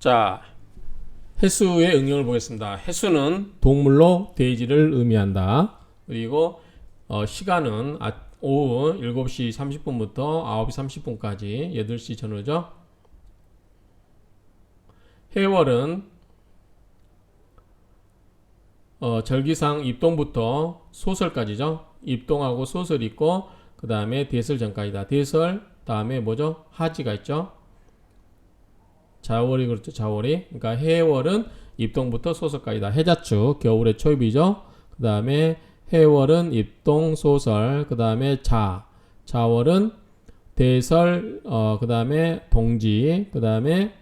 자, 해수의 응용을 보겠습니다. 해수는 동물로 돼지를 의미한다. 그리고 어, 시간은 아, 오후 7시 30분부터 9시 30분까지 8시 전후죠. 해월은 어, 절기상 입동부터 소설까지죠. 입동하고 소설 있고 그 다음에 대설 전까지다. 대설 다음에 뭐죠? 하지가 있죠. 자월이 그렇죠. 자월이. 그러니까 해월은 입동부터 소설까지다. 해자축 겨울의 초입이죠. 그 다음에 해월은 입동 소설. 그 다음에 자. 자월은 대설. 어, 그 다음에 동지. 그 다음에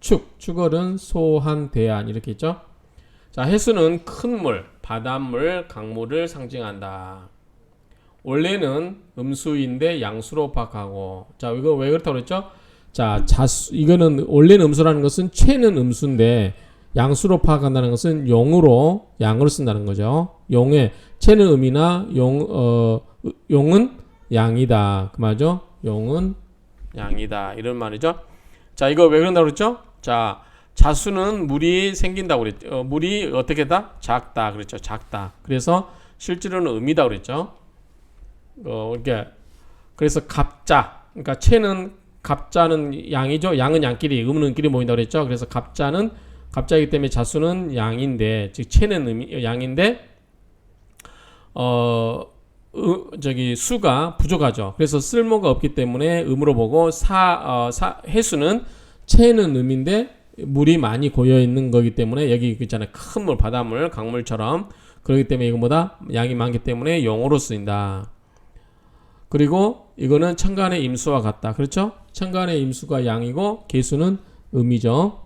축. 축월은 소한 대안 이렇게 있죠. 자, 해수는 큰 물, 바닷물, 강물을 상징한다. 원래는 음수인데 양수로 파악하고. 자, 이거 왜 그렇다고 그랬죠? 자, 자수 이거는 원래는 음수라는 것은 최는 음수인데 양수로 파악한다는 것은 용으로 양으로 쓴다는 거죠. 용의 최는 음이나 용 어, 용은 양이다. 그 말이죠. 용은 양이다. 이런 말이죠. 자, 이거 왜 그런다고 그랬죠? 자, 자수는 물이 생긴다고 그랬죠. 어, 물이 어떻게다? 작다. 그랬죠. 작다. 그래서 실제로는 음이다 그랬죠. 어, 이게 그래서 갑자. 그러니까 채는 갑자는 양이죠. 양은 양끼리, 음은 음끼리 모인다 그랬죠. 그래서 갑자는 갑자이기 때문에 자수는 양인데, 즉 채는 음이 양인데 어 으, 저기 수가 부족하죠. 그래서 쓸모가 없기 때문에 음으로 보고 사, 어, 사 해수는 채는 음인데 물이 많이 고여 있는 거기 때문에 여기 있잖아요. 큰 물, 바닷물, 강물처럼 그렇기 때문에 이거보다 양이 많기 때문에 용어로 쓰인다. 그리고 이거는 천간의 임수와 같다. 그렇죠? 천간의 임수가 양이고 개수는 음이죠.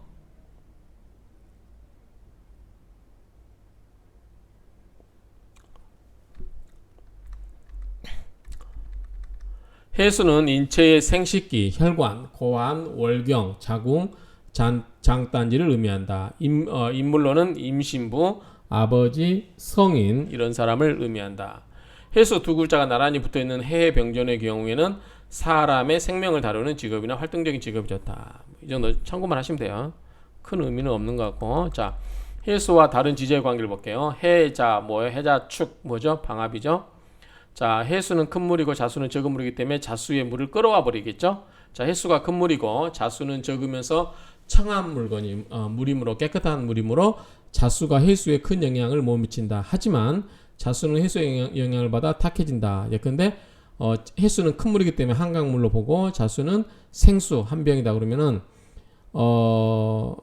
해수는 인체의 생식기, 혈관, 고환, 월경, 자궁, 잔, 장단지를 의미한다. 임, 어, 인물로는 임신부, 아버지, 성인 이런 사람을 의미한다. 해수 두 글자가 나란히 붙어 있는 해병전의 경우에는 사람의 생명을 다루는 직업이나 활동적인 직업이 좋다. 이 정도 참고만 하시면 돼요. 큰 의미는 없는 것 같고. 자, 해수와 다른 지지의 관계를 볼게요. 해자 뭐예요? 해자 축 뭐죠? 방압이죠. 자, 해수는 큰 물이고 자수는 적은 물이기 때문에 자수의 물을 끌어와 버리겠죠. 자, 해수가 큰 물이고 자수는 적으면서 청한 물건이 어, 물이므로 깨끗한 물이므로 자수가 해수에 큰 영향을 못 미친다. 하지만 자수는 해수의 영향, 영향을 받아 탁해진다. 예컨대 어, 해수는 큰 물이기 때문에 한강물로 보고 자수는 생수 한 병이다 그러면은 어,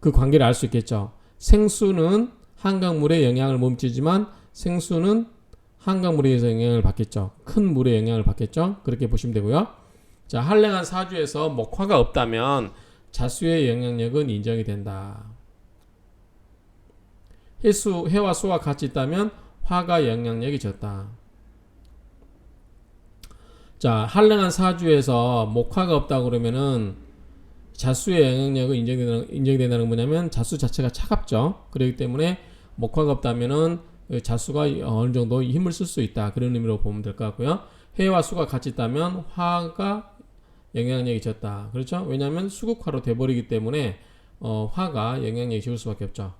그 관계를 알 수 있겠죠. 생수는 한강물에 영향을 못 미치지만 생수는 한강물에 의해서 영향을 받겠죠. 큰 물에 영향을 받겠죠. 그렇게 보시면 되고요. 자, 한랭한 사주에서 목화가 없다면 자수의 영향력은 인정이 된다. 해수, 해와 수와 같이 있다면 화가 영향력이 적다. 자, 한랭한 사주에서 목화가 없다 그러면은 자수의 인정되는, 인정된다는 건 뭐냐면 자수 자체가 차갑죠. 그렇기 때문에 목화가 없다면은 자수가 어느 정도 힘을 쓸 수 있다. 그런 의미로 보면 될 것 같고요. 해와 수가 같이 있다면 화가 영향력이 적다. 그렇죠? 왜냐하면 수국화로 돼버리기 때문에 어, 화가 영향력이 적을 수밖에 없죠.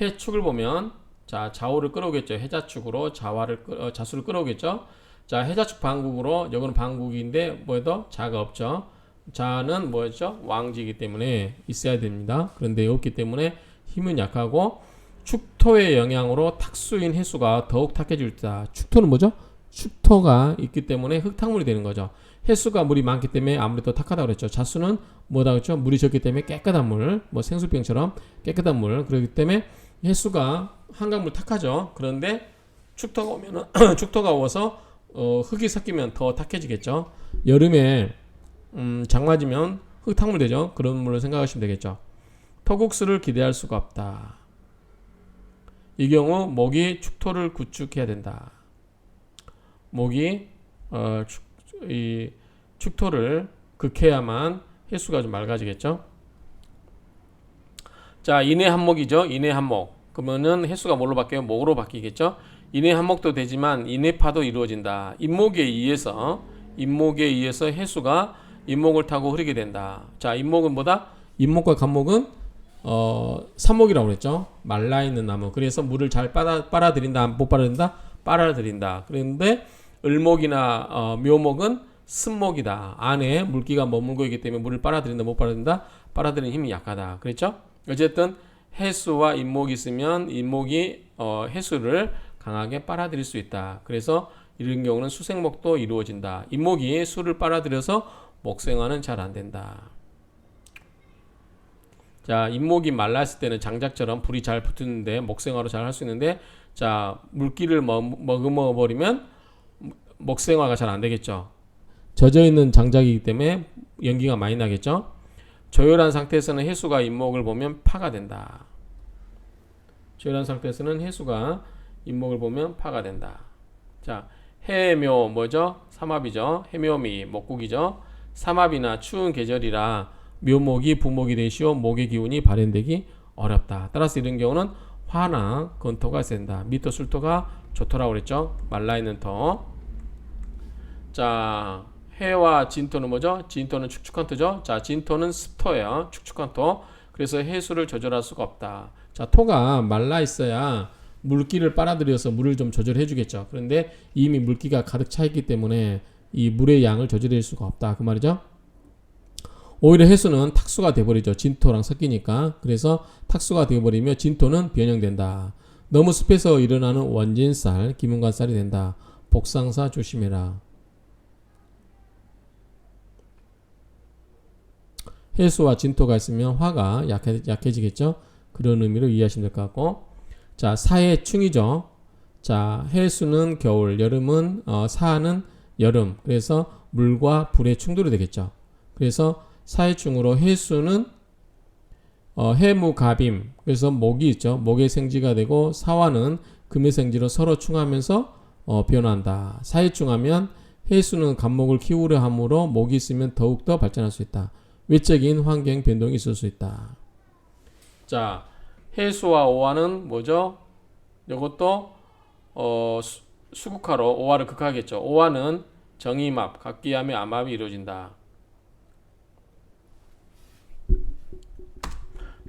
해축을 보면 자 좌우를 끌어오겠죠. 해자축으로 자화를 끌, 어, 자수를 끌어오겠죠. 자 해자축 방국으로 여기는 방국인데 뭐에도 자가 없죠. 자는 뭐였죠? 왕지이기 때문에 있어야 됩니다. 그런데 없기 때문에 힘은 약하고 축토의 영향으로 탁수인 해수가 더욱 탁해질 때다. 축토는 뭐죠? 축토가 있기 때문에 흙탕물이 되는 거죠. 해수가 물이 많기 때문에 아무래도 탁하다고 그랬죠. 자수는 뭐다 그랬죠? 물이 적기 때문에 깨끗한 물, 뭐 생수병처럼 깨끗한 물. 그렇기 때문에 해수가 한강물 탁하죠. 그런데 축토가 오면은 축토가 오서 어, 흙이 섞이면 더 탁해지겠죠. 여름에 음, 장마지면 흙탕물 되죠. 그런 물을 생각하시면 되겠죠. 토국수를 기대할 수가 없다. 이 경우 목이 축토를 구축해야 된다. 목이 어, 축, 이 축토를 극해야만 해수가 좀 맑아지겠죠. 자, 인해 한목이죠. 인해 한목. 그러면은 해수가 뭘로 바뀌어요? 목으로 바뀌겠죠. 인해 한목도 되지만 인해파도 이루어진다. 인목에 의해서 인목에 의해서 해수가 인목을 타고 흐르게 된다. 자, 인목은 뭐다? 임목과 간목은 어 삼목이라고 그랬죠. 말라 있는 나무. 그래서 물을 잘 빨아 빨아들인다, 못 빨아들인다, 빨아들인다. 그런데 을목이나 어, 묘목은 습목이다. 안에 물기가 머물고 있기 때문에 물을 빨아들인다, 못 빨아들인다, 빨아들이는 힘이 약하다. 그랬죠? 어쨌든 해수와 임목이 있으면 임목이 어, 해수를 강하게 빨아들일 수 있다. 그래서 이런 경우는 수생목도 이루어진다. 임목이 수를 빨아들여서 목생화는 잘 안 된다. 자, 잇목이 말랐을 때는 장작처럼 불이 잘 붙는데 목생화로 잘 할 수 있는데 자, 물기를 먹, 머금어 버리면 목생화가 잘 안 되겠죠. 젖어 있는 장작이기 때문에 연기가 많이 나겠죠. 조열한 상태에서는 해수가 잇목을 보면 파가 된다. 조열한 상태에서는 해수가 잇목을 보면 파가 된다. 자, 해묘 뭐죠? 삼합이죠. 해묘미 목국이죠. 삼합이나 추운 계절이라 묘목이 부목이 되시오 목의 기운이 발현되기 어렵다. 따라서 이런 경우는 화나 건토가 된다. 밑도 술토가 좋더라고 그랬죠. 말라 있는 토. 자, 해와 진토는 뭐죠? 진토는 축축한 토죠. 자, 진토는 습토예요. 축축한 토. 그래서 해수를 조절할 수가 없다. 자, 토가 말라 있어야 물기를 빨아들여서 물을 좀 조절해 주겠죠. 그런데 이미 물기가 가득 차 있기 때문에 이 물의 양을 조절할 수가 없다. 그 말이죠. 오히려 해수는 탁수가 돼버리죠. 진토랑 섞이니까. 그래서 탁수가 되어버리며 진토는 변형된다. 너무 습해서 일어나는 원진살, 기문관살이 된다. 복상사 조심해라. 해수와 진토가 있으면 화가 약해, 약해지겠죠. 그런 의미로 이해하시면 될 것 같고. 자, 사해 충이죠. 자, 해수는 겨울, 여름은 어, 사하는 여름. 그래서 물과 불의 충돌이 되겠죠. 그래서 사해충으로 해수는 어, 해무갑임. 그래서 목이 있죠. 목의 생지가 되고 사화는 금의 생지로 서로 충하면서 어, 변한다. 사해충하면 해수는 갑목을 키우려 함으로 목이 있으면 더욱더 발전할 수 있다. 외적인 환경 변동이 있을 수 있다. 자, 해수와 오화는 뭐죠? 이것도 어, 수, 수국화로 오화를 극하겠죠. 오화는 정임합, 각기함의 암합이 이루어진다.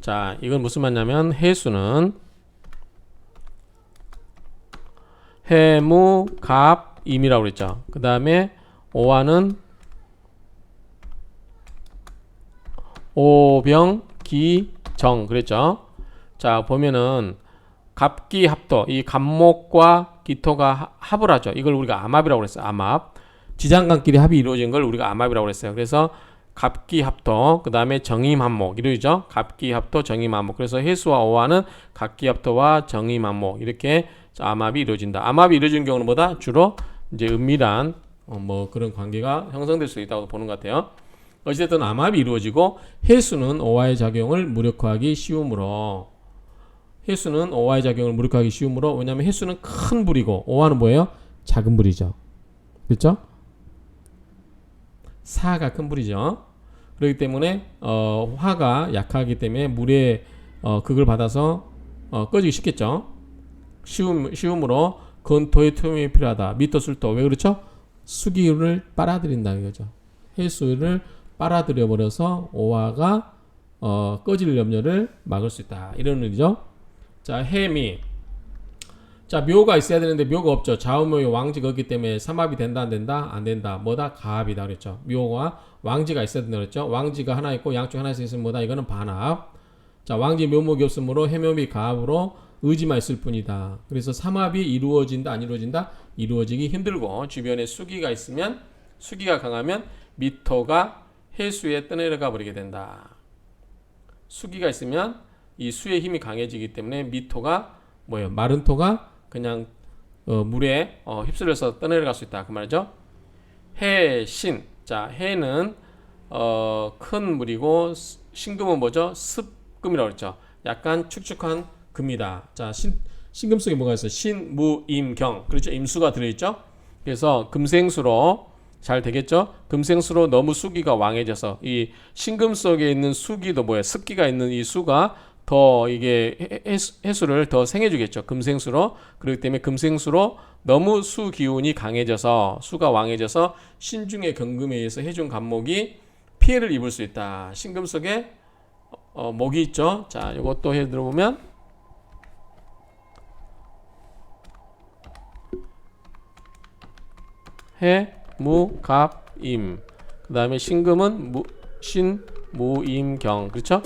자, 이건 무슨 말냐면 해수는 해무, 갑, 임이라고 그랬죠. 그 다음에 오화는 오병, 기, 정 그랬죠. 자 보면은 갑기 합도 이 갑목과 기토가 합을 하죠. 이걸 우리가 암합이라고 그랬어요. 암합 지장간끼리 합이 이루어진 걸 우리가 암합이라고 그랬어요. 그래서 갑기 합도 그 다음에 정임 합목 이루어지죠. 갑기 합도 정임 합목 그래서 해수와 오화는 갑기 합도와 정임 합목 이렇게 암합이 이루어진다. 암합이 이루어진 경우는 뭐다? 주로 이제 은밀한 어, 뭐 그런 관계가 형성될 수 있다고 보는 것 같아요. 어쨌든 암합이 이루어지고 해수는 오화의 작용을 무력화하기 쉬우므로 해수는 오화의 작용을 무력화하기 쉬우므로 왜냐하면 해수는 큰 불이고 오화는 뭐예요? 작은 불이죠. 그렇죠? 사가 큰 불이죠. 그렇기 때문에 어, 화가 약하기 때문에 물에 어, 극을 받아서 어, 꺼지기 쉽겠죠. 쉬움, 쉬움으로 건토의 투명이 필요하다. 미터 술도 왜 그렇죠? 수기를 빨아들인다 이거죠. 해수를 빨아들여 버려서 오화가 어, 꺼질 염려를 막을 수 있다. 이런 의미죠. 자, 해미. 자, 묘가 있어야 되는데 묘가 없죠. 좌우묘의 왕지가 없기 때문에 삼합이 된다 안 된다? 안 된다. 뭐다? 가합이다 그랬죠. 묘가 왕지가 있어야 된다 그랬죠. 왕지가 하나 있고 양쪽 하나 있으면 뭐다? 이거는 반합. 자, 왕지 묘목이 없으므로 해묘미 가합으로 의지만 있을 뿐이다. 그래서 삼합이 이루어진다 안 이루어진다? 이루어지기 힘들고 주변에 수기가 있으면 수기가 강하면 미토가 해수에 떠내려가 버리게 된다. 수기가 있으면 이 수의 힘이 강해지기 때문에 미토가 뭐예요? 마른 토가 그냥 어, 물에 어, 휩쓸려서 떠내려갈 수 있다. 그 말이죠. 해신. 자, 해는 어, 큰 물이고 신금은 뭐죠? 습금이라고 그랬죠. 약간 축축한 금이다. 자, 신, 신금 속에 뭐가 있어요? 신, 무, 임, 경. 그렇죠. 임수가 들어있죠. 그래서 금생수로 잘 되겠죠? 금생수로 너무 수기가 왕해져서 이 신금 속에 있는 수기도 뭐야? 습기가 있는 이 수가 더 이게 해수를 더 생해주겠죠. 금생수로 그렇기 때문에 금생수로 너무 수 기운이 강해져서 수가 왕해져서 신중의 경금에 의해서 해준 간목이 피해를 입을 수 있다. 신금 속에 어, 목이 있죠. 자, 이것도 해 들어보면 해, 무, 갑, 임. 그 다음에 신금은 무, 신, 무, 임, 경. 그렇죠?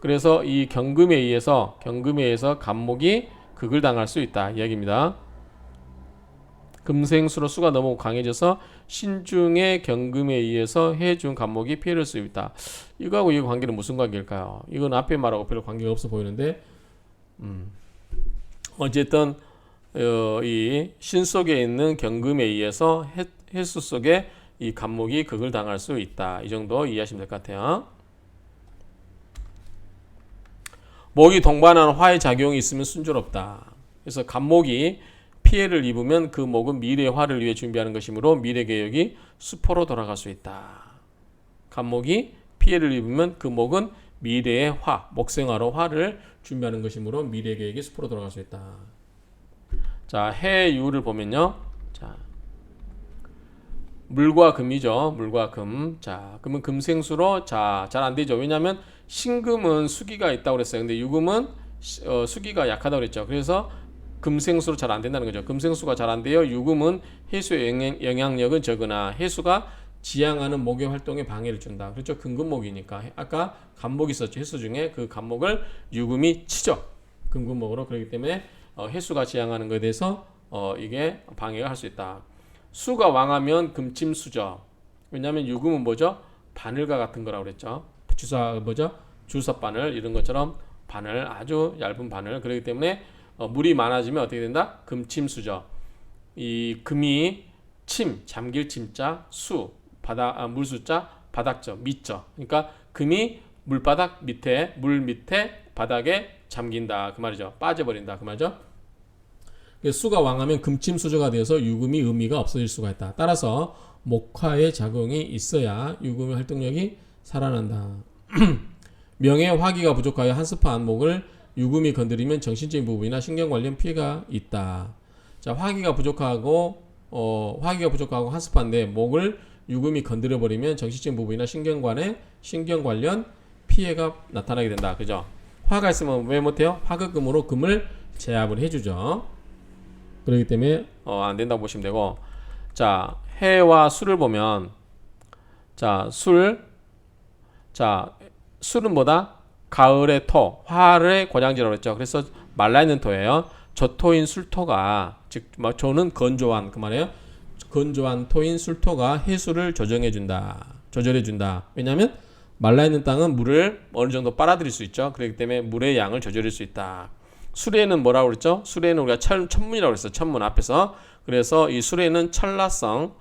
그래서 이 경금에 의해서 경금에 의해서 간목이 극을 당할 수 있다 이야기입니다. 금생수로 수가 너무 강해져서 신중의 경금에 의해서 해중 간목이 피해를 수 있다. 이거하고 이 관계는 무슨 관계일까요? 이건 앞에 말하고 별로 관계가 없어 보이는데, 음. 어쨌든 어, 이신 속에 있는 경금에 의해서 해, 해수 속에 이 간목이 극을 당할 수 있다. 이 정도 이해하시면 될 것 같아요. 목이 동반하는 화의 작용이 있으면 순조롭다. 그래서 간목이 피해를 입으면 그 목은 미래의 화를 위해 준비하는 것이므로 미래 계획이 수포로 돌아갈 수 있다. 간목이 피해를 입으면 그 목은 미래의 화, 목생화로 화를 준비하는 것이므로 미래 계획이 수포로 돌아갈 수 있다. 자, 해유를 보면요. 자, 물과 금이죠. 물과 금. 자, 그러면 금생수로 자, 잘 안 되죠. 왜냐하면 신금은 수기가 있다고 그랬어요. 근데 유금은 시- 어, 수기가 약하다고 그랬죠. 그래서 금생수로 잘 안 된다는 거죠. 금생수가 잘 안 돼요. 유금은 해수의 영향, 영향력은 적으나 해수가 지향하는 목의 활동에 방해를 준다. 그렇죠. 금금목이니까 아까 간목이 있었죠. 해수 중에 그 간목을 유금이 치죠. 금금목으로 그렇기 때문에 어, 해수가 지향하는 것에 대해서 어, 이게 방해가 할 수 있다. 수가 왕하면 금침수죠. 왜냐하면 유금은 뭐죠? 바늘과 같은 거라고 그랬죠. 주사 뭐죠? 주사 바늘 이런 것처럼 바늘 아주 얇은 바늘 그렇기 때문에 어, 물이 많아지면 어떻게 된다? 금침수죠. 이 금이 침 잠길 침자 수 바다 아, 물수자 바닥죠 밑죠. 그러니까 금이 물바닥 밑에 물 밑에 바닥에 잠긴다 그 말이죠. 빠져버린다 그 말이죠. 수가 왕하면 금침수저가 되어서 유금이 의미가 없어질 수가 있다. 따라서 목화의 작용이 있어야 유금의 활동력이 살아난다. 명예 화기가 부족하여 한습한 목을 유금이 건드리면 정신적인 부분이나 신경 관련 피해가 있다. 자, 화기가 부족하고 어, 화기가 부족하고 한습한데 목을 유금이 건드려 버리면 정신적인 부분이나 신경관에 신경 관련 피해가 나타나게 된다. 그죠? 화가 있으면 왜 못해요? 화극금으로 금을 제압을 해주죠. 그렇기 때문에 어, 안 된다고 보시면 되고 자 해와 술을 보면 자 술, 자 술은 뭐다? 가을의 토, 화의 고장지라고 했죠. 그래서 말라있는 토예요. 저토인 술토가 즉 뭐, 저는 건조한 그 말이에요. 건조한 토인 술토가 해수를 조정해 준다. 조절해 준다. 왜냐하면 말라 있는 땅은 물을 어느 정도 빨아들일 수 있죠. 그렇기 때문에 물의 양을 조절할 수 있다. 수레는 뭐라고 그랬죠? 수레는 우리가 철, 천문이라고 그랬어요. 천문 앞에서. 그래서 이 수레는 철라성,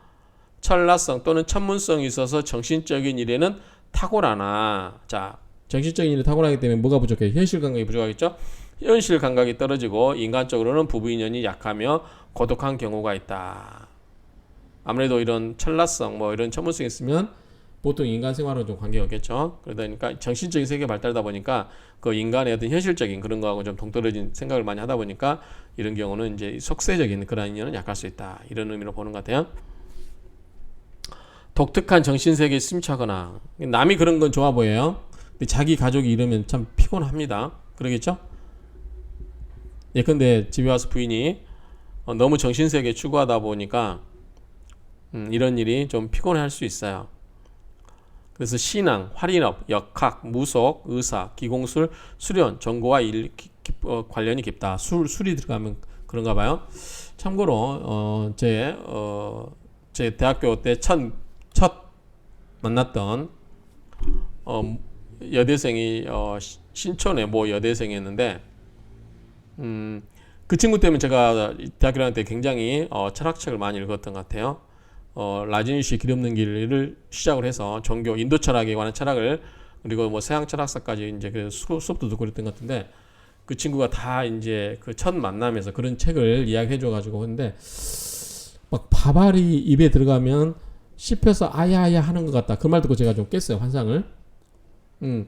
철라성 또는 천문성이 있어서 정신적인 일에는 탁월하나. 자, 정신적인 일에 탁월하기 때문에 뭐가 부족해? 현실 감각이 부족하겠죠? 현실 감각이 떨어지고 인간적으로는 부부 인연이 약하며 고독한 경우가 있다. 아무래도 이런 철라성, 뭐 이런 천문성이 있으면 보통 인간 생활은 좀 관계가 없겠죠. 그러다 보니까 정신적인 세계 발달다 보니까 그 인간의 어떤 현실적인 그런 거하고 좀 동떨어진 생각을 많이 하다 보니까 이런 경우는 이제 속세적인 그런 인연은 약할 수 있다. 이런 의미로 보는 것 같아요. 독특한 정신 세계에 심취하거나 남이 그런 건 좋아 보여요. 근데 자기 가족이 이러면 참 피곤합니다. 그러겠죠? 예컨대 집에 와서 부인이 어, 너무 정신 세계 추구하다 보니까 음, 이런 일이 좀 피곤할 수 있어요. 그래서 신앙, 활인업, 역학, 무속, 의사, 기공술, 수련, 전고와 일, 기, 기, 어, 관련이 깊다. 술, 술이 들어가면 그런가 봐요. 참고로 어, 제, 어, 제 대학교 때 첫 첫 만났던 어, 여대생이 어, 시- 신촌의 모 여대생이었는데 음, 그 친구 때문에 제가 대학교 다닐 때 굉장히 어, 철학책을 많이 읽었던 것 같아요. 어, 라지니시 길 없는 길을 시작을 해서 종교 인도 철학에 관한 철학을 그리고 뭐 서양 철학사까지 이제 그 수, 수업도 듣고 그랬던 것 같은데 그 친구가 다 이제 그 첫 만남에서 그런 책을 이야기해 줘 가지고 근데 막 밥알이 입에 들어가면 씹혀서 아야아야 하는 것 같다. 그 말 듣고 제가 좀 깼어요 환상을. 음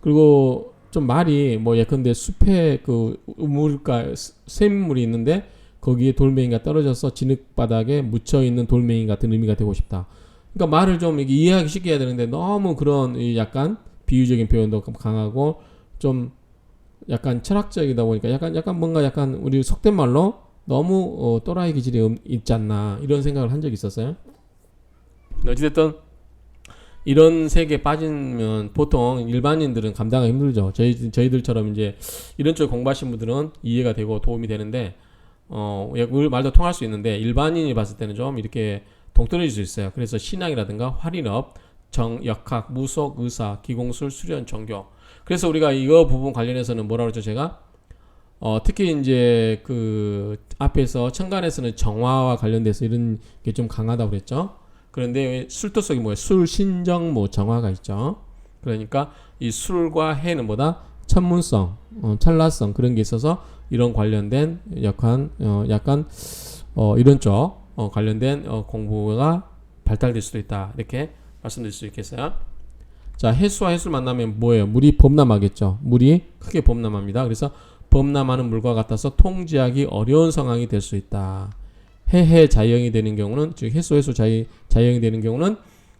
그리고 좀 말이 뭐 예컨대 숲에 그 우물가 샘물이 있는데 거기에 돌멩이가 떨어져서 진흙 바닥에 묻혀 있는 돌멩이 같은 의미가 되고 싶다. 그러니까 말을 좀 이해하기 쉽게 해야 되는데 너무 그런 이 약간 비유적인 표현도 강하고 좀 약간 철학적이다 보니까 약간 약간 뭔가 약간 우리 속된 말로 너무 어, 또라이 기질이 음- 있지 않나 이런 생각을 한 적이 있었어요. 어찌됐든 이런 세계에 빠지면 보통 일반인들은 감당하기 힘들죠. 저희 저희들처럼 이제 이런 쪽 공부하신 분들은 이해가 되고 도움이 되는데 어 말도 통할 수 있는데 일반인이 봤을 때는 좀 이렇게 동떨어질 수 있어요. 그래서 신앙이라든가 활인업, 정, 역학, 무속, 의사, 기공술, 수련, 종교. 그래서 우리가 이거 부분 관련해서는 뭐라 그러죠 제가 어, 특히 이제 그 앞에서 천간에서는 정화와 관련돼서 이런 게 좀 강하다고 그랬죠. 그런데 술도 속에 뭐예요? 술, 신정, 뭐 정화가 있죠. 그러니까 이 술과 해는 뭐다? 천문성, 어, 찰나성 그런 게 있어서 이런 관련된 약간 어, 약간 어, 이런 쪽 어, 관련된 어, 공부가 발달될 수도 있다 이렇게 말씀드릴 수 있겠어요. 자 해수와 해수를 만나면 뭐예요? 물이 범람하겠죠. 물이 크게 범람합니다. 그래서 범람하는 물과 같아서 통제하기 어려운 상황이 될 수 있다. 해해 자형이 되는 경우는 즉 해수 해수 자이, 자형이 되는 경우는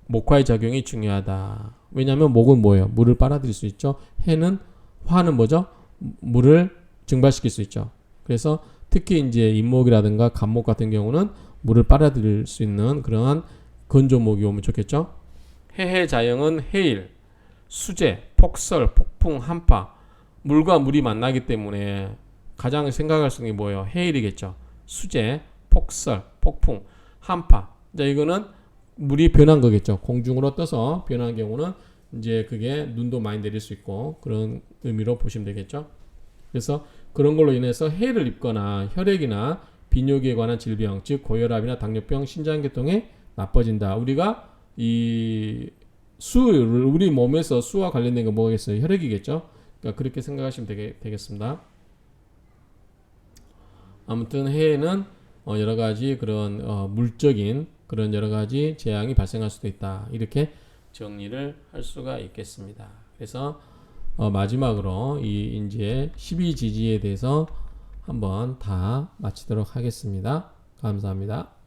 목화의 작용이 중요하다. 왜냐하면 목은 뭐예요? 물을 빨아들일 수 있죠. 해는 화는 뭐죠? 물을 증발시킬 수 있죠. 그래서 특히 이제 인목이라든가 간목 같은 경우는 물을 빨아들일 수 있는 그러한 건조목이 오면 좋겠죠. 해해 자형은 해일, 수재, 폭설, 폭풍, 한파 물과 물이 만나기 때문에 가장 생각할 수 있는 게 뭐예요? 해일이겠죠. 수재, 폭설, 폭풍, 한파. 자, 이거는 물이 변한 거겠죠. 공중으로 떠서 변한 경우는 이제 그게 눈도 많이 내릴 수 있고 그런 의미로 보시면 되겠죠. 그래서 그런 걸로 인해서 해를 입거나 혈액이나 비뇨기에 관한 질병, 즉 고혈압이나 당뇨병, 신장계통에 나빠진다. 우리가 이 수를 우리 몸에서 수와 관련된 거 뭐겠어요? 혈액이겠죠. 그러니까 그렇게 생각하시면 되게, 되겠습니다. 아무튼 해에는 어, 여러 가지 그런 어, 물적인 그런 여러 가지 재앙이 발생할 수도 있다. 이렇게 정리를 할 수가 있겠습니다. 그래서 어, 마지막으로 이 이제 12지지에 대해서 한번 다 마치도록 하겠습니다. 감사합니다.